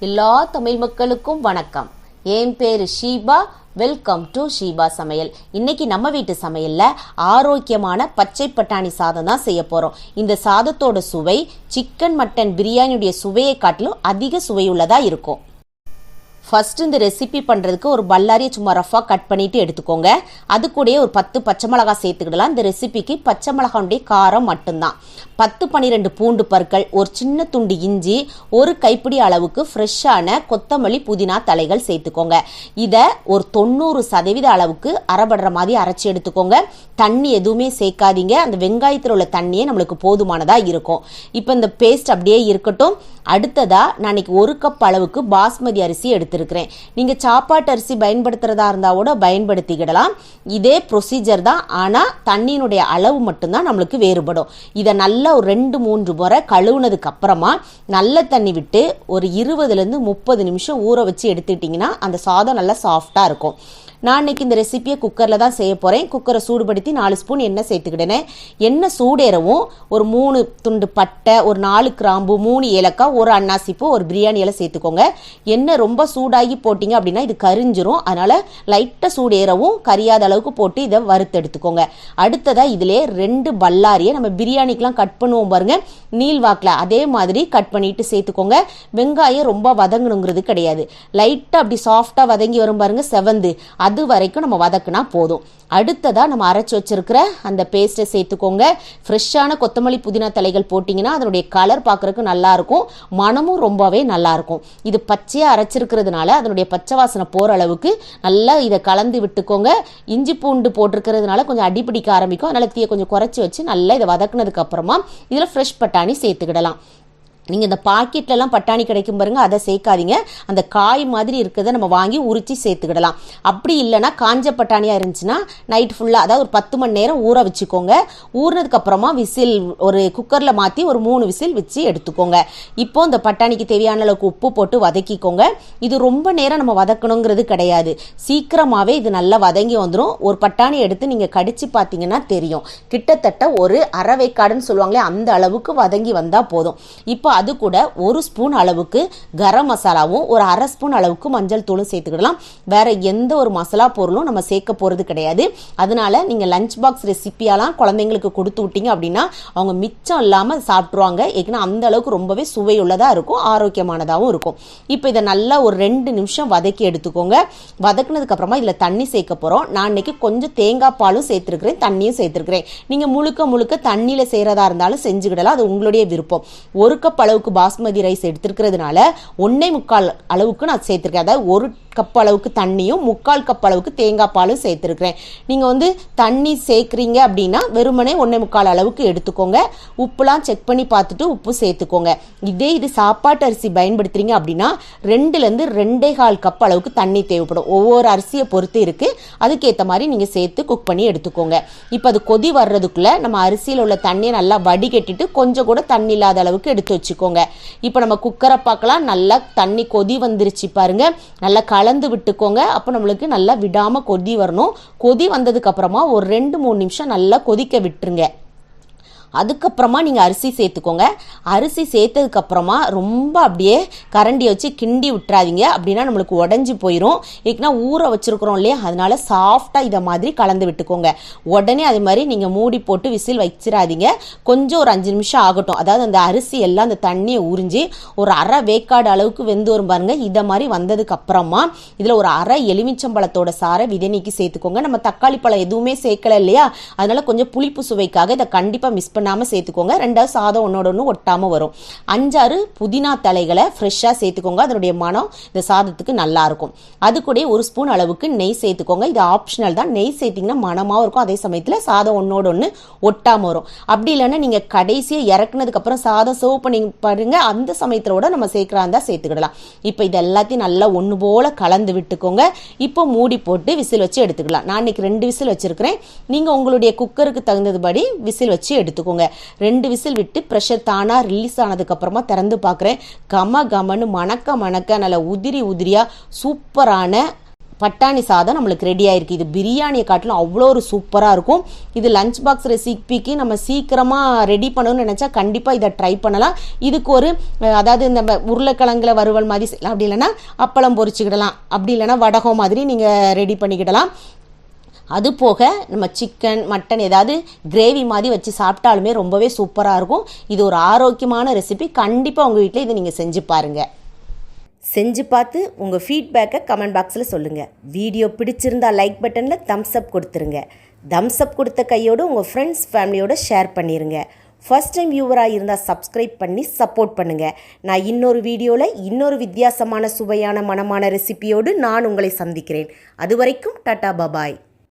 எல்லா தமிழ் மக்களுக்கும் வணக்கம். என் பேரு ஷீபா. வெல்கம் டு ஷீபா சமையல். இன்னைக்கு நம்ம வீட்டு சமையல்ல ஆரோக்கியமான பச்சை பட்டாணி சாதம் தான் செய்ய போறோம். இந்த சாதத்தோட சுவை சிக்கன் மட்டன் பிரியாணியுடைய சுவையை காட்டிலும் அதிக சுவையுள்ளதா இருக்கும். ஃபர்ஸ்ட் இந்த ரெசிபி பண்ணுறதுக்கு ஒரு பல்லாரியை சும்மா ரஃபாக கட் பண்ணிட்டு எடுத்துக்கோங்க. அது கூடயே ஒரு பத்து பச்சை மிளகாய் சேர்த்துக்கிடலாம். இந்த ரெசிபிக்கு பச்சை மிளகாவுடைய காரம் மட்டும்தான். பத்து பன்னிரெண்டு பூண்டு பற்கள் ஒரு சின்ன துண்டு இஞ்சி ஒரு கைப்பிடி அளவுக்கு ஃப்ரெஷ்ஷான கொத்தமல்லி புதினா தலைகள் சேர்த்துக்கோங்க. இதை ஒரு தொண்ணூறு சதவீத அளவுக்கு அரைபடுற மாதிரி அரைச்சி எடுத்துக்கோங்க. தண்ணி எதுவுமே சேர்க்காதீங்க. அந்த வெங்காயத்தில் உள்ள தண்ணியே நம்மளுக்கு போதுமானதாக இருக்கும். இப்போ இந்த பேஸ்ட் அப்படியே இருக்கட்டும். அடுத்ததா நான் ஒரு கப் அளவுக்கு பாஸ்மதி அரிசி எடுத்திருக்கிறேன் நீங்கள் சாப்பாட்டு அரிசி பயன்படுத்துறதா இருந்தால் கூட பயன்படுத்திக்கிடலாம். இதே ப்ரொசீஜர் தான். ஆனால் தண்ணியினுடைய அளவு மட்டும்தான் நம்மளுக்கு வேறுபடும். இதை நல்லா ஒரு ரெண்டு மூன்று முறை கழுவுனதுக்கு அப்புறமா நல்ல தண்ணி விட்டு ஒரு இருபதுலேருந்து முப்பது நிமிஷம் ஊற வச்சு எடுத்துக்கிட்டிங்கன்னா அந்த சாதம் நல்லா சாஃப்டாக இருக்கும். நான் இன்னைக்கு இந்த ரெசிபியை குக்கரில் தான் செய்ய போகிறேன் குக்கரை சூடுபடுத்தி நாலு ஸ்பூன் எண்ணெய் சேர்த்துக்கிட்டேனே எண்ணெய் சூடேறவும் ஒரு மூணு துண்டு பட்டை ஒரு நாலு கிராம்பு மூணு ஏலக்காய் ஒரு அன்னாசிப்பூ ஒரு பிரியாணி இலை சேர்த்துக்கோங்க. எண்ணெய் ரொம்ப சூடாகி போட்டிங்க அப்படின்னா இது கரிஞ்சிரும். அதனால் லைட்டாக சூடேறவும் கரியாத அளவுக்கு போட்டு இதை வறுத்து எடுத்துக்கோங்க. அடுத்ததாக இதிலே ரெண்டு பல்லாரியை நம்ம பிரியாணிக்கெலாம் கட் பண்ணுவோம் பாருங்க. நீல் வாக்கில் அதே மாதிரி கட் பண்ணிட்டு சேர்த்துக்கோங்க. வெங்காயம் ரொம்ப வதங்கணுங்கிறது கிடையாது. லைட்டாக அப்படி சாஃப்டாக வதங்கி வரும் பாருங்க செவந்து. அது வரைக்கும் நம்ம வதக்குனா போதும். அடுத்ததா நம்ம அரைச்சி வச்சிருக்கிற அந்த பேஸ்ட்டை சேர்த்துக்கோங்க. ஃப்ரெஷ்ஷான கொத்தமல்லி புதினா தலைகள் போட்டிங்கன்னா அதனுடைய கலர் பார்க்குறக்கு நல்லா இருக்கும். மனமும் ரொம்பவே நல்லா இருக்கும். இது பச்சையாக அரைச்சிருக்கிறதுனால அதனுடைய பச்சை வாசனை போகிற அளவுக்கு நல்லா இதை கலந்து விட்டுக்கோங்க. இஞ்சி பூண்டு போட்டிருக்கிறதுனால கொஞ்சம் அடிப்பிடிக்க ஆரம்பிக்கும். அதனால் தீயை கொஞ்சம் குறைச்சி வச்சு நல்லா இதை வதக்குனதுக்கு அப்புறமா இதில் ஃப்ரெஷ் பட்டாணி சேர்த்துக்கிடலாம். நீங்கள் இந்த பாக்கெட்லலாம் பட்டாணி கிடைக்கும் பாருங்கள் அதை சேர்க்காதீங்க. அந்த காய் மாதிரி இருக்கிறத நம்ம வாங்கி உரித்து சேர்த்துக்கிடலாம். அப்படி இல்லைன்னா காஞ்ச பட்டாணியாக இருந்துச்சுன்னா நைட் ஃபுல்லாக அதாவது ஒரு பத்து மணி நேரம் ஊற வச்சுக்கோங்க. ஊறினதுக்கப்புறமா விசில் ஒரு குக்கரில் மாற்றி ஒரு மூணு விசில் வச்சு எடுத்துக்கோங்க. இப்போ இந்த பட்டாணிக்கு தேவையான அளவுக்கு உப்பு போட்டு வதக்கிக்கோங்க. இது ரொம்ப நேரம் நம்ம வதக்கணுங்கிறது கிடையாது. சீக்கிரமாகவே இது நல்லா வதங்கி வந்துடும் ஒரு பட்டாணி எடுத்து நீங்கள் கடிச்சு பார்த்தீங்கன்னா தெரியும். கிட்டத்தட்ட ஒரு அரை வேக்காடுன்னு சொல்லுவாங்களே அந்த அளவுக்கு வதங்கி வந்தால் போதும். இப்போ அது கூட ஒரு ஸ்பூன் அளவுக்கு கரம் மசாலாவும் ஒரு அரை ஸ்பூன் அளவுக்கு மஞ்சள் தூளும் சேர்த்துக்கிடலாம். வேற எந்த ஒரு மசாலா பொருளும் நம்ம சேர்க்க போகிறது கிடையாது. அதனால நீங்கள் லஞ்ச் பாக்ஸ் ரெசிபியெல்லாம் குழந்தைங்களுக்கு கொடுத்து விட்டீங்க அப்படின்னா அவங்க மிச்சம் இல்லாமல் சாப்பிட்ருவாங்க ஏன்னா அந்த அளவுக்கு ரொம்பவே சுவையுள்ளதாக இருக்கும் ஆரோக்கியமானதாகவும் இருக்கும். இப்போ இதை நல்லா ஒரு ரெண்டு நிமிஷம் வதக்கி எடுத்துக்கோங்க. வதக்குனதுக்கப்புறமா இதில் தண்ணி சேர்க்க போகிறோம் நான் இன்னைக்கு கொஞ்சம் தேங்காய் பாலும் சேர்த்துருக்குறேன் தண்ணியும் சேர்த்துருக்குறேன். நீங்கள் முழுக்க முழுக்க தண்ணியில் செய்கிறதா இருந்தாலும் செஞ்சுக்கிடலாம். அது உங்களுடைய விருப்பம். ஒரு கப் அளவுக்கு பாஸ்மதி ரைஸ் எடுத்திருக்கிறதுனால ஒன்னே முக்கால் அளவுக்கு நான் சேர்த்திருக்கேன். அதாவது ஒரு கப் அளவுக்கு தண்ணியும் முக்கால் கப் அளவுக்கு தேங்காய் பாலும் சேர்த்துருக்குறேன். நீங்கள் வந்து தண்ணி சேர்க்குறீங்க அப்படின்னா வெறுமனே ஒன்றே முக்கால் அளவுக்கு எடுத்துக்கோங்க. உப்புலாம் செக் பண்ணி பார்த்துட்டு உப்பு சேர்த்துக்கோங்க. இதே இது சாப்பாட்டு அரிசி பயன்படுத்துறீங்க அப்படின்னா ரெண்டுலேருந்து ரெண்டே கால் கப் அளவுக்கு தண்ணி தேவைப்படும். ஒவ்வொரு அரிசியை பொறுத்து இருக்குது அதுக்கேற்ற மாதிரி நீங்கள் சேர்த்து குக் பண்ணி எடுத்துக்கோங்க. இப்போ அது கொதி வர்றதுக்குள்ளே நம்ம அரிசியில் உள்ள தண்ணியை நல்லா வடிகட்டிட்டு கொஞ்சம் கூட தண்ணி இல்லாத அளவுக்கு எடுத்து வச்சுக்கோங்க. இப்போ நம்ம குக்கரை பார்க்கலாம். நல்லா தண்ணி கொதி வந்துருச்சு பாருங்கள் நல்லா கலந்து விட்டுக்கோங்க. அப்போ நம்மளுக்கு நல்லா விடாமல் கொதி வரணும். கொதி வந்ததுக்கு அப்புறமா ஒரு ரெண்டு மூணு நிமிஷம் நல்லா கொதிக்க விட்டுருங்க. அதுக்கப்புறமா நீங்கள் அரிசி சேர்த்துக்கோங்க. அரிசி சேர்த்ததுக்கப்புறமா ரொம்ப அப்படியே கரண்டியை வச்சு கிண்டி விட்டுறாதீங்க. அப்படின்னா நம்மளுக்கு உடஞ்சி போயிடும் ஏன்னா ஊற வச்சுருக்குறோம் இல்லையா? அதனால சாஃப்டாக இதை மாதிரி கலந்து விட்டுக்கோங்க. உடனே அது மாதிரி நீங்கள் மூடி போட்டு விசில் வச்சிடாதீங்க. கொஞ்சம் ஒரு அஞ்சு நிமிஷம் ஆகட்டும். அதாவது அந்த அரிசி எல்லாம் அந்த தண்ணியை உறிஞ்சி ஒரு அரை வேக்காடு அளவுக்கு வெந்து வரும் பாருங்க. இதை மாதிரி வந்ததுக்கு அப்புறமா இதில் ஒரு அரை எலுமிச்சம்பழத்தோட சாரை விதை நீக்கி சேர்த்துக்கோங்க. நம்ம தக்காளி பழம் எதுவுமே சேர்க்கல இல்லையா? அதனால கொஞ்சம் புளிப்பு சுவைக்காக இதை கண்டிப்பாக மிஸ் பண்ணாமல் சேர்த்துக்கோங்க. ரெண்டாவது சாதம் ஒன்னோட ஒன்று ஒட்டாமல் வரும். அஞ்சாறு புதினா தலைகளை ஃப்ரெஷ்ஷாக சேர்த்துக்கோங்க. அதனுடைய மனம் இந்த சாதத்துக்கு நல்லா இருக்கும். அது கூட ஒரு ஸ்பூன் அளவுக்கு நெய் சேர்த்துக்கோங்க. இது ஆப்ஷனல் தான். நெய் சேர்த்திங்கன்னா மனமாகவும் இருக்கும். அதே சமயத்தில் சாதம் ஒன்னோட ஒன்று ஒட்டாமல் வரும். அப்படி இல்லைன்னா நீங்கள் கடைசியாக இறக்குனதுக்கப்புறம் சாதம் சர்வ் பண்ணி பாருங்க. அந்த சமயத்தில் கூட நம்ம சேர்க்குறா இருந்தால் சேர்த்துக்கிடலாம். இப்போ இது எல்லாத்தையும் நல்லா ஒன்று போல் கலந்து விட்டுக்கோங்க. இப்போ மூடி போட்டு விசில் வச்சு எடுத்துக்கலாம். நான் இன்னைக்கு ரெண்டு விசில் வச்சிருக்கிறேன். நீங்கள் உங்களுடைய குக்கருக்கு தகுந்ததுபடி விசில் வச்சு எடுத்துக்கோங்க. ரெண்டு விசில் விட்டு ப்ரெஷர் தானாக ரிலீஸ் ஆனதுக்கப்புறமா திறந்து பார்க்குறேன். கம கமன்னு மணக்க மணக்க நல்ல உதிரி உதிரியாக சூப்பரான பட்டாணி சாதம் நம்மளுக்கு ரெடி ஆயிருக்கு. இது பிரியாணியை காட்டிலும் அவ்வளோ ஒரு சூப்பராக இருக்கும். இது லஞ்ச் பாக்ஸ் ரெசிபிக்கு நம்ம சீக்கிரமாக ரெடி பண்ணணும்னு நினச்சா கண்டிப்பாக இதை ட்ரை பண்ணலாம். இதுக்கு ஒரு அதாவது இந்த உருளைக்கிழங்குல வறுவல் மாதிரி செய்யலாம். அப்படி இல்லைன்னா அப்பளம் பொரிச்சுக்கிடலாம். அப்படி இல்லைன்னா வடகம் மாதிரி நீங்கள் ரெடி பண்ணிக்கிடலாம். அது போக நம்ம சிக்கன் மட்டன் ஏதாவது கிரேவி மாதிரி வச்சு சாப்பிட்டாலுமே ரொம்பவே சூப்பராக இருக்கும். இது ஒரு ஆரோக்கியமான ரெசிபி கண்டிப்பாக உங்கள் வீட்டில் இதை நீங்கள் செஞ்சு பாருங்கள் செஞ்சு பார்த்து உங்கள் ஃபீட்பேக்கை கமெண்ட் பாக்ஸில் சொல்லுங்கள் வீடியோ பிடிச்சிருந்தா லைக் பட்டனில் தம்ஸ் அப் கொடுத்துருங்க. தம்ஸ் அப் கொடுத்த கையோடு உங்கள் ஃப்ரெண்ட்ஸ் ஃபேமிலியோட ஷேர் பண்ணிடுங்க ஃபர்ஸ்ட் டைம் வியூவராக இருந்தால் சப்ஸ்கிரைப் பண்ணி சப்போர்ட் பண்ணுங்கள் நான் இன்னொரு வீடியோவில் இன்னொரு வித்தியாசமான சுவையான மனமான ரெசிபியோடு நான் உங்களை சந்திக்கிறேன். அது வரைக்கும் டாட்டா பபாய்